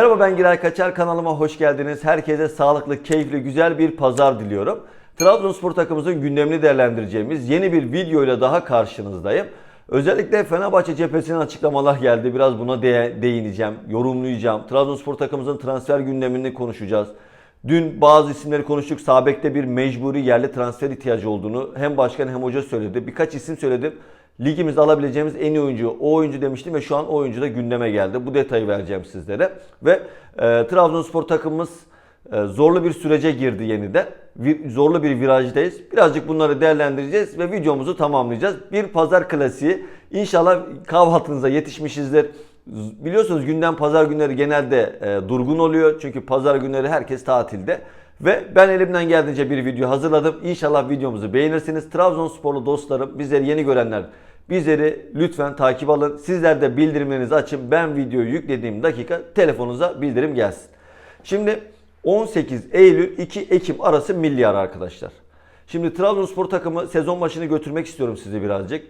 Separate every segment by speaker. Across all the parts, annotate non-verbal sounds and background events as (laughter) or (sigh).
Speaker 1: Merhaba ben Giray Kaçar kanalıma hoş geldiniz. Herkese sağlıklı, keyifli, güzel bir pazar diliyorum. Trabzonspor takımımızın gündemini değerlendireceğimiz yeni bir videoyla daha karşınızdayım. Özellikle Fenerbahçe cephesinden açıklamalar geldi. Biraz buna de- değineceğim, yorumlayacağım. Trabzonspor takımımızın transfer gündemini konuşacağız. Dün bazı isimleri konuştuk. Sabek'te bir mecburi yerli transfer ihtiyacı olduğunu hem başkan hem hoca söyledi. Birkaç isim söyledim. Ligimizde alabileceğimiz en iyi oyuncu o oyuncu demiştim ve şu an oyuncu da gündeme geldi. Bu detayı vereceğim sizlere. Ve e, Trabzonspor takımımız e, zorlu bir sürece girdi yeniden. Bir, zorlu bir virajdayız. Birazcık bunları değerlendireceğiz ve videomuzu tamamlayacağız. Bir pazar klasiği. İnşallah kahvaltınıza yetişmişizdir. Biliyorsunuz gündem pazar günleri genelde e, durgun oluyor. Çünkü pazar günleri herkes tatilde. Ve ben elimden geldiğince bir video hazırladım. İnşallah videomuzu beğenirsiniz. Trabzonsporlu dostlarım, bizleri yeni görenler bizleri lütfen takip alın. Sizler de bildirimlerinizi açın. Ben videoyu yüklediğim dakika telefonunuza bildirim gelsin. Şimdi 18 Eylül 2 Ekim arası milli ara arkadaşlar. Şimdi Trabzonspor takımı sezon başını götürmek istiyorum size birazcık.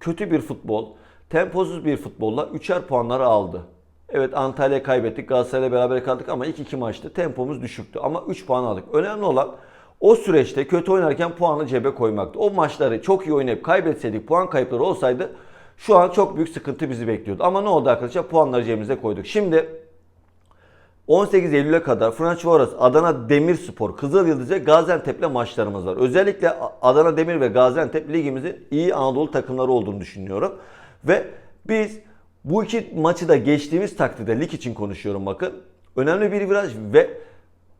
Speaker 1: Kötü bir futbol, temposuz bir futbolla 3'er puanları aldı. Evet Antalya kaybettik, Galatasaray'la beraber kaldık ama ilk iki maçta tempomuz düşüktü. Ama 3 puan aldık. Önemli olan o süreçte kötü oynarken puanı cebe koymaktı. O maçları çok iyi oynayıp kaybetseydik, puan kayıpları olsaydı şu an çok büyük sıkıntı bizi bekliyordu. Ama ne oldu arkadaşlar? Puanları cebimize koyduk. Şimdi 18 Eylül'e kadar Fenerbahçe, Adana Demirspor, Kızılyıldız ve Gaziantep'le maçlarımız var. Özellikle Adana Demir ve Gaziantep ligimizin iyi Anadolu takımları olduğunu düşünüyorum. Ve biz bu iki maçı da geçtiğimiz takdirde lig için konuşuyorum bakın. Önemli bir viraj ve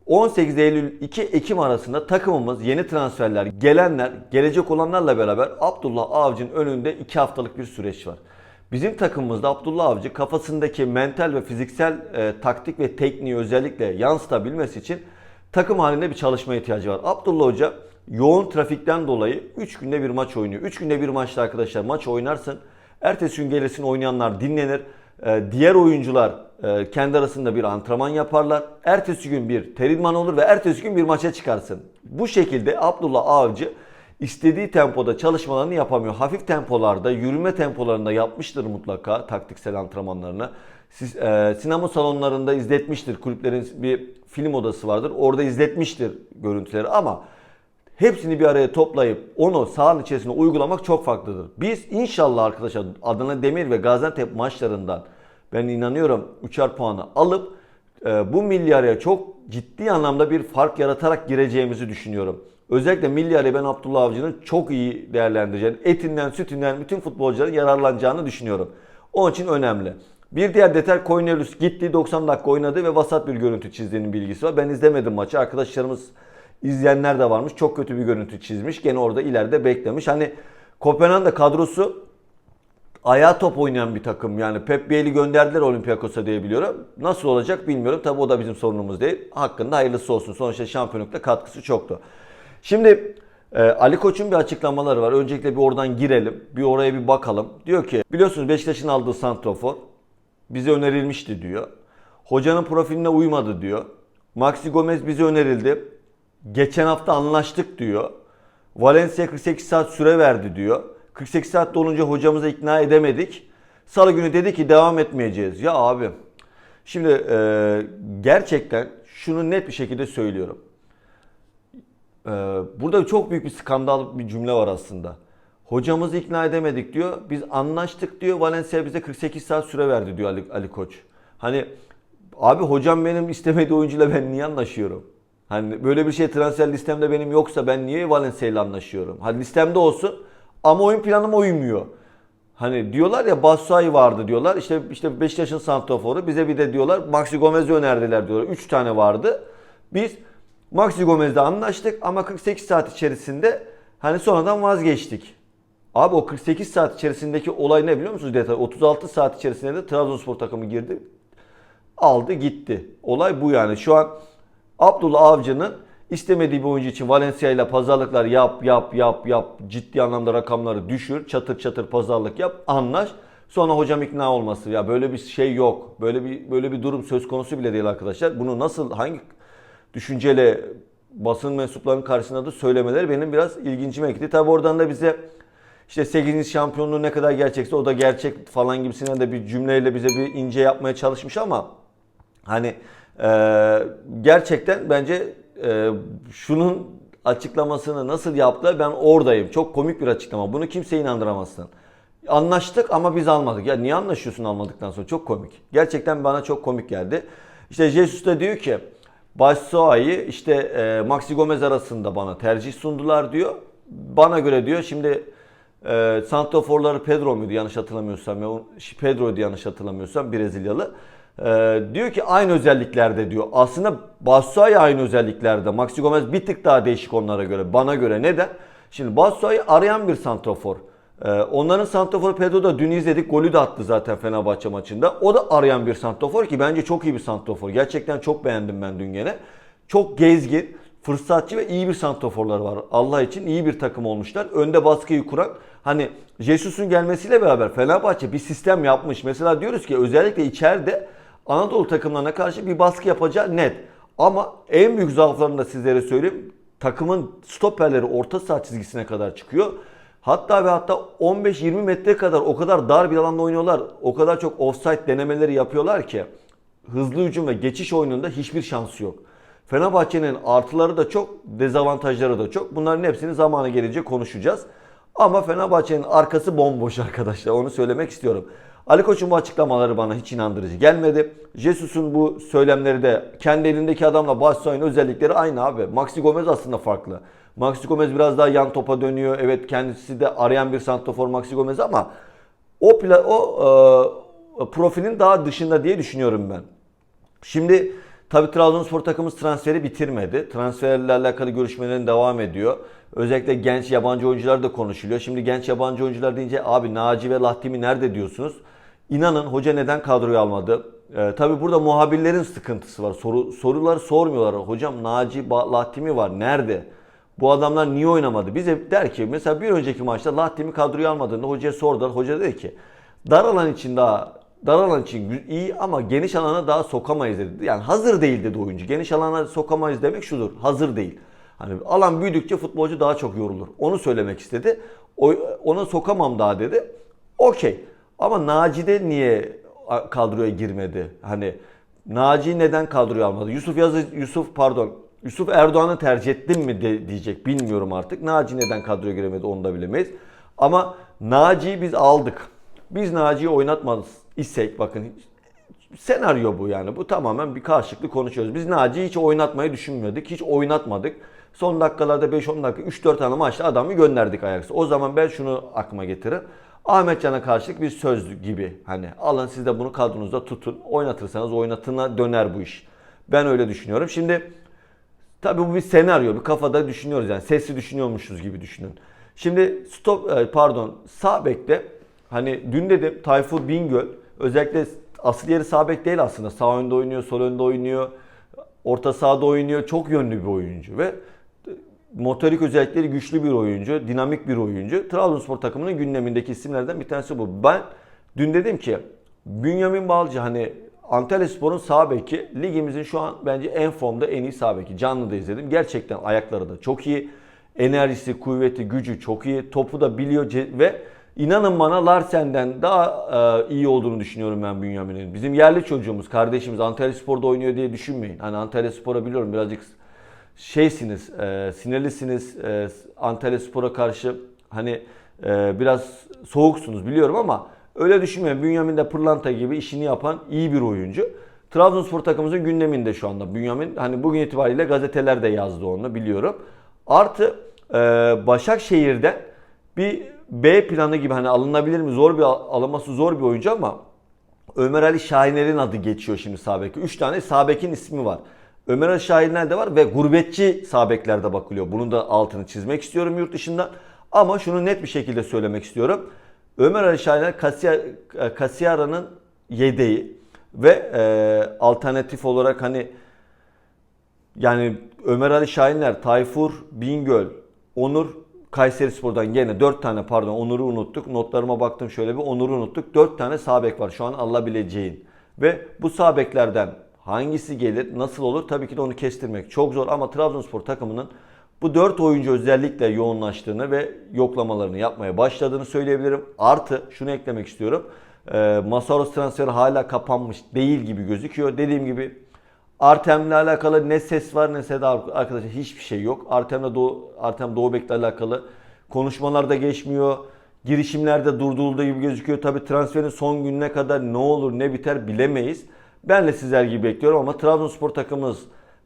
Speaker 1: 18 Eylül 2 Ekim arasında takımımız yeni transferler, gelenler, gelecek olanlarla beraber Abdullah Avcı'nın önünde 2 haftalık bir süreç var. Bizim takımımızda Abdullah Avcı kafasındaki mental ve fiziksel e, taktik ve tekniği özellikle yansıtabilmesi için takım halinde bir çalışma ihtiyacı var. Abdullah Hoca yoğun trafikten dolayı 3 günde bir maç oynuyor. 3 günde bir maçta arkadaşlar maç oynarsın. Ertesi gün gelirsin oynayanlar dinlenir. E, diğer oyuncular e, kendi arasında bir antrenman yaparlar. Ertesi gün bir teridman olur ve ertesi gün bir maça çıkarsın. Bu şekilde Abdullah Avcı istediği tempoda çalışmalarını yapamıyor. Hafif tempolarda, yürüme tempolarında yapmıştır mutlaka taktiksel antrenmanlarını. E, sinema salonlarında izletmiştir. Kulüplerin bir film odası vardır. Orada izletmiştir görüntüleri ama hepsini bir araya toplayıp onu sahanın içerisinde uygulamak çok farklıdır. Biz inşallah arkadaşlar Adana Demir ve Gaziantep maçlarından ben inanıyorum 3'er puanı alıp e, bu milli araya çok ciddi anlamda bir fark yaratarak gireceğimizi düşünüyorum. Özellikle milli araya ben Abdullah Avcı'nın çok iyi değerlendireceğini, etinden, sütünden bütün futbolcuların yararlanacağını düşünüyorum. Onun için önemli. Bir diğer detay Cornelius gitti 90 dakika oynadı ve vasat bir görüntü çizdiğinin bilgisi var. Ben izlemedim maçı. Arkadaşlarımız izleyenler de varmış. Çok kötü bir görüntü çizmiş. Gene orada ileride beklemiş. Hani Kopenhag'da kadrosu ayağa top oynayan bir takım. Yani Pep Biel'i gönderdiler Olympiakos'a diye biliyorum. Nasıl olacak bilmiyorum. Tabi o da bizim sorunumuz değil. Hakkında hayırlısı olsun. Sonuçta şampiyonlukta katkısı çoktu. Şimdi e, Ali Koç'un bir açıklamaları var. Öncelikle bir oradan girelim. Bir oraya bir bakalım. Diyor ki biliyorsunuz Beşiktaş'ın aldığı santrofor bize önerilmişti diyor. Hocanın profiline uymadı diyor. Maxi Gomez bize önerildi. Geçen hafta anlaştık diyor. Valencia 48 saat süre verdi diyor. 48 saat dolunca hocamızı ikna edemedik. Salı günü dedi ki devam etmeyeceğiz. Ya abi şimdi e, gerçekten şunu net bir şekilde söylüyorum. E, burada çok büyük bir skandal bir cümle var aslında. Hocamızı ikna edemedik diyor. Biz anlaştık diyor. Valencia bize 48 saat süre verdi diyor Ali, Ali Koç. Hani abi hocam benim istemediği oyuncuyla ben niye anlaşıyorum? Hani böyle bir şey transfer listemde benim yoksa ben niye Valencia ile anlaşıyorum? Hadi listemde olsun ama oyun planıma uymuyor. Hani diyorlar ya Batshuayi vardı diyorlar. İşte işte Beşiktaş'ın santraforu. Bize bir de diyorlar Maxi Gomez'i önerdiler diyorlar. 3 tane vardı. Biz Maxi Gomez'le anlaştık ama 48 saat içerisinde hani sonradan vazgeçtik. Abi o 48 saat içerisindeki olay ne biliyor musunuz detay? 36 saat içerisinde de Trabzonspor takımı girdi. Aldı gitti. Olay bu yani. Şu an Abdullah Avcı'nın istemediği bir oyuncu için Valencia ile pazarlıklar yap yap yap yap. Ciddi anlamda rakamları düşür. Çatır çatır pazarlık yap anlaş. Sonra hocam ikna olması ya böyle bir şey yok. Böyle bir böyle bir durum söz konusu bile değil arkadaşlar. Bunu nasıl hangi düşünceyle basın mensuplarının karşısında da söylemeleri benim biraz ilgincime gitti. Tabi oradan da bize işte 8. şampiyonluğu ne kadar gerçekse o da gerçek falan gibisinden de bir cümleyle bize bir ince yapmaya çalışmış ama Hani e, gerçekten bence e, şunun açıklamasını nasıl yaptı ben oradayım. Çok komik bir açıklama. Bunu kimseye inandıramazsın. Anlaştık ama biz almadık. Ya niye anlaşıyorsun almadıktan sonra? Çok komik. Gerçekten bana çok komik geldi. İşte Jesus da diyor ki Başsoğa'yı işte e, Maxi Gomez arasında bana tercih sundular diyor. Bana göre diyor şimdi e, Santraforları Pedro muydu yanlış hatırlamıyorsam Pedro'ydu yanlış hatırlamıyorsam Brezilyalı. E, diyor ki aynı özelliklerde diyor. Aslında Batshuayi aynı özelliklerde. Maxi Gomez bir tık daha değişik onlara göre. Bana göre neden? Şimdi Batshuayi arayan bir santrafor. Ee, onların santraforu Pedro da dün izledik. Golü de attı zaten Fenerbahçe maçında. O da arayan bir santrafor ki bence çok iyi bir santrafor. Gerçekten çok beğendim ben dün gene. Çok gezgin, fırsatçı ve iyi bir santraforları var. Allah için iyi bir takım olmuşlar. Önde baskıyı kuran hani Jesus'un gelmesiyle beraber Fenerbahçe bir sistem yapmış. Mesela diyoruz ki özellikle içeride Anadolu takımlarına karşı bir baskı yapacağı net. Ama en büyük zaaflarını da sizlere söyleyeyim. Takımın stoperleri orta saha çizgisine kadar çıkıyor. Hatta ve hatta 15-20 metre kadar o kadar dar bir alanda oynuyorlar. O kadar çok offside denemeleri yapıyorlar ki hızlı hücum ve geçiş oyununda hiçbir şansı yok. Fenerbahçe'nin artıları da çok, dezavantajları da çok. Bunların hepsini zamanı gelince konuşacağız. Ama Fenerbahçe'nin arkası bomboş (laughs) arkadaşlar. Onu söylemek istiyorum. Ali Koç'un bu açıklamaları bana hiç inandırıcı gelmedi. Jesus'un bu söylemleri de kendi elindeki adamla Batshuayi'nin özellikleri aynı abi. Maxi Gomez aslında farklı. Maxi Gomez biraz daha yan topa dönüyor. Evet kendisi de arayan bir santrafor Maxi Gomez ama o pla- o e, profilin daha dışında diye düşünüyorum ben. Şimdi tabi Trabzonspor takımımız transferi bitirmedi. Transferlerle alakalı görüşmelerin devam ediyor. Özellikle genç yabancı oyuncular da konuşuluyor. Şimdi genç yabancı oyuncular deyince abi Naci ve Lahtimi nerede diyorsunuz? İnanın hoca neden kadroyu almadı? Ee, tabi burada muhabirlerin sıkıntısı var. Soru, soruları sormuyorlar. Hocam Naci Lahtimi var. Nerede? Bu adamlar niye oynamadı? Bize der ki mesela bir önceki maçta Lahtimi kadroyu almadığında hocaya sordular. Hoca dedi ki dar alan için daha dar alan için iyi ama geniş alana daha sokamayız dedi. Yani hazır değil dedi oyuncu. Geniş alana sokamayız demek şudur. Hazır değil. Hani alan büyüdükçe futbolcu daha çok yorulur. Onu söylemek istedi. O, ona sokamam daha dedi. Okey. Ama Naci'de niye kadroya girmedi? Hani Naci neden kadroya almadı? Yusuf Yazı Yusuf pardon Yusuf Erdoğan'ı tercih ettin mi de, diyecek bilmiyorum artık. Naci neden kadroya giremedi onu da bilemeyiz. Ama Naci'yi biz aldık. Biz Naci'yi oynatmadık isek bakın senaryo bu yani. Bu tamamen bir karşılıklı konuşuyoruz. Biz Naci'yi hiç oynatmayı düşünmüyorduk. Hiç oynatmadık. Son dakikalarda 5-10 dakika 3-4 tane maçta adamı gönderdik Ajax'a. O zaman ben şunu aklıma getiririm. Ahmet Can'a karşılık bir söz gibi hani alın siz de bunu kadronuzda tutun. Oynatırsanız oynatına döner bu iş. Ben öyle düşünüyorum. Şimdi tabii bu bir senaryo. Bir kafada düşünüyoruz yani. Sesli düşünüyormuşuz gibi düşünün. Şimdi stop e, pardon sağ bekte hani dün dedim Tayfur Bingöl özellikle asıl yeri sağ bek değil aslında. Sağ önde oynuyor, sol önde oynuyor. Orta sahada oynuyor. Çok yönlü bir oyuncu ve motorik özellikleri güçlü bir oyuncu, dinamik bir oyuncu. Trabzonspor takımının gündemindeki isimlerden bir tanesi bu. Ben dün dedim ki Bünyamin Balcı hani Antalyaspor'un sağ beki ligimizin şu an bence en formda en iyi sağ beki. Canlı da izledim. Gerçekten ayakları da çok iyi. Enerjisi, kuvveti, gücü çok iyi. Topu da biliyor ve inanın bana Larsen'den daha e, iyi olduğunu düşünüyorum ben Bünyamin'in. Bizim yerli çocuğumuz, kardeşimiz Antalyaspor'da oynuyor diye düşünmeyin. Hani Antalyaspor'a biliyorum birazcık şeysiniz, e, sinirlisiniz e, Antalya Spor'a karşı hani e, biraz soğuksunuz biliyorum ama öyle düşünmeyin. Bünyamin de pırlanta gibi işini yapan iyi bir oyuncu. Trabzonspor takımımızın gündeminde şu anda Bünyamin. Hani bugün itibariyle gazeteler de yazdı onu biliyorum. Artı e, Başakşehir'den bir B planı gibi hani alınabilir mi? Zor bir alınması zor bir oyuncu ama Ömer Ali Şahiner'in adı geçiyor şimdi sağ beke. 3 tane sağ bekin ismi var. Ömer Ali Şahiner de var ve gurbetçi sağ beklerde bakılıyor. Bunun da altını çizmek istiyorum yurt dışından. Ama şunu net bir şekilde söylemek istiyorum. Ömer Ali Kasiya- Kasiyara'nın yedeği ve e, alternatif olarak hani yani Ömer Ali Şahinler, Tayfur, Bingöl, Onur Kayseri Spor'dan gene 4 tane pardon Onur'u unuttuk. Notlarıma baktım şöyle bir Onur'u unuttuk. 4 tane sağ bek var şu an alabileceğin. Ve bu sağ beklerden hangisi gelir, nasıl olur tabii ki de onu kestirmek çok zor ama Trabzonspor takımının bu 4 oyuncu özellikle yoğunlaştığını ve yoklamalarını yapmaya başladığını söyleyebilirim. Artı şunu eklemek istiyorum. Ee, Masaros transferi hala kapanmış değil gibi gözüküyor. Dediğim gibi Artem'le alakalı ne ses var ne seda arkadaşlar hiçbir şey yok. Artem'le Doğu, Artem Doğubek'le alakalı konuşmalar da geçmiyor. Girişimlerde durdurulduğu gibi gözüküyor. Tabi transferin son gününe kadar ne olur ne biter bilemeyiz. Ben de sizler gibi bekliyorum ama Trabzonspor takımımız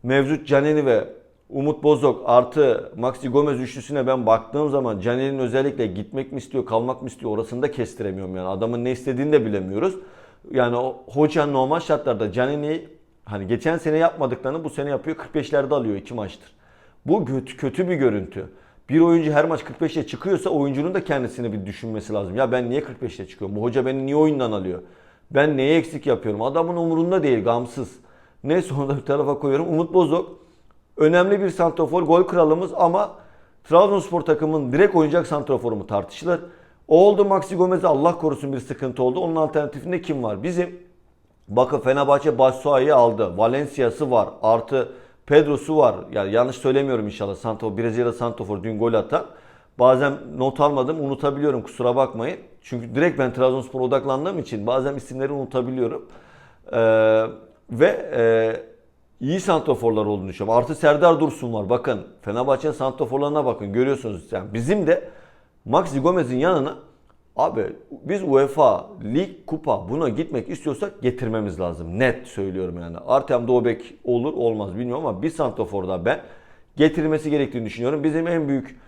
Speaker 1: mevcut Canini ve Umut Bozok artı Maxi Gomez üçlüsüne ben baktığım zaman Canini'nin özellikle gitmek mi istiyor kalmak mı istiyor orasını da kestiremiyorum yani. Adamın ne istediğini de bilemiyoruz. Yani o hoca normal şartlarda Canini'yi hani geçen sene yapmadıklarını bu sene yapıyor 45'lerde alıyor iki maçtır. Bu kötü, kötü bir görüntü. Bir oyuncu her maç 45'te çıkıyorsa oyuncunun da kendisini bir düşünmesi lazım. Ya ben niye 45'te çıkıyorum? Bu hoca beni niye oyundan alıyor? Ben neye eksik yapıyorum? Adamın umurunda değil, gamsız. Neyse onu da bir tarafa koyuyorum. Umut Bozok önemli bir santrafor, gol kralımız ama Trabzonspor takımının direkt oynayacak santraforu mu tartışılır. Oldu Maxi Gomez'e Allah korusun bir sıkıntı oldu. Onun alternatifinde kim var? Bizim Bakın Fenerbahçe Batshuayi'yi aldı. Valencia'sı var. Artı Pedro'su var. Yani yanlış söylemiyorum inşallah. Santo, Brezilya Santofor dün gol atan. Bazen not almadım unutabiliyorum kusura bakmayın. Çünkü direkt ben Trabzonspor odaklandığım için bazen isimleri unutabiliyorum. Ee, ve e, iyi santoforlar olduğunu düşünüyorum. Artı Serdar Dursun var. Bakın Fenerbahçe'nin santoforlarına bakın görüyorsunuz. Yani bizim de Maxi Gomez'in yanına Abi biz UEFA, lig, kupa buna gitmek istiyorsak getirmemiz lazım. Net söylüyorum yani. Artem Doğbek olur olmaz bilmiyorum ama bir santraforda ben getirilmesi gerektiğini düşünüyorum. Bizim en büyük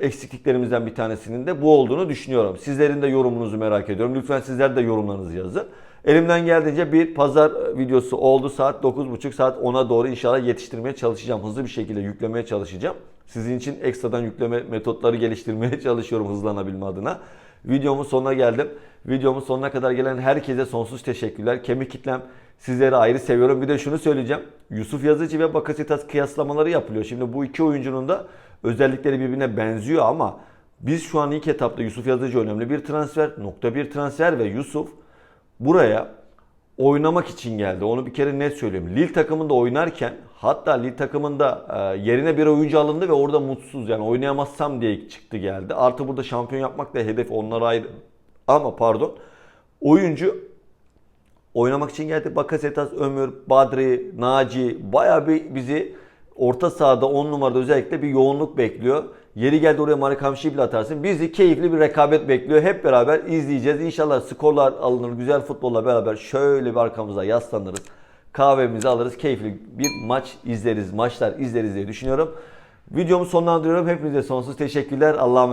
Speaker 1: eksikliklerimizden bir tanesinin de bu olduğunu düşünüyorum. Sizlerin de yorumunuzu merak ediyorum. Lütfen sizler de yorumlarınızı yazın. Elimden geldiğince bir pazar videosu oldu. Saat 9.30 saat 10'a doğru inşallah yetiştirmeye çalışacağım. Hızlı bir şekilde yüklemeye çalışacağım. Sizin için ekstradan yükleme metotları geliştirmeye (laughs) çalışıyorum hızlanabilme adına. Videomun sonuna geldim. Videomun sonuna kadar gelen herkese sonsuz teşekkürler. Kemik kitlem sizleri ayrı seviyorum. Bir de şunu söyleyeceğim. Yusuf Yazıcı ve Bakasitas kıyaslamaları yapılıyor. Şimdi bu iki oyuncunun da özellikleri birbirine benziyor ama biz şu an ilk etapta Yusuf Yazıcı önemli bir transfer, nokta bir transfer ve Yusuf buraya oynamak için geldi. Onu bir kere net söyleyeyim. Lille takımında oynarken hatta Lille takımında e, yerine bir oyuncu alındı ve orada mutsuz yani oynayamazsam diye çıktı geldi. Artı burada şampiyon yapmak da hedef onlara ayrı. Ama pardon oyuncu oynamak için geldi. Bakasetas, Ömür, Badri, Naci bayağı bir bizi orta sahada 10 numarada özellikle bir yoğunluk bekliyor. Yeri geldi oraya Marikamşi'yi bile atarsın. Bizi keyifli bir rekabet bekliyor. Hep beraber izleyeceğiz. İnşallah skorlar alınır. Güzel futbolla beraber şöyle bir arkamıza yaslanırız. Kahvemizi alırız. Keyifli bir maç izleriz. Maçlar izleriz diye düşünüyorum. Videomu sonlandırıyorum. Hepinize sonsuz teşekkürler. Allah'a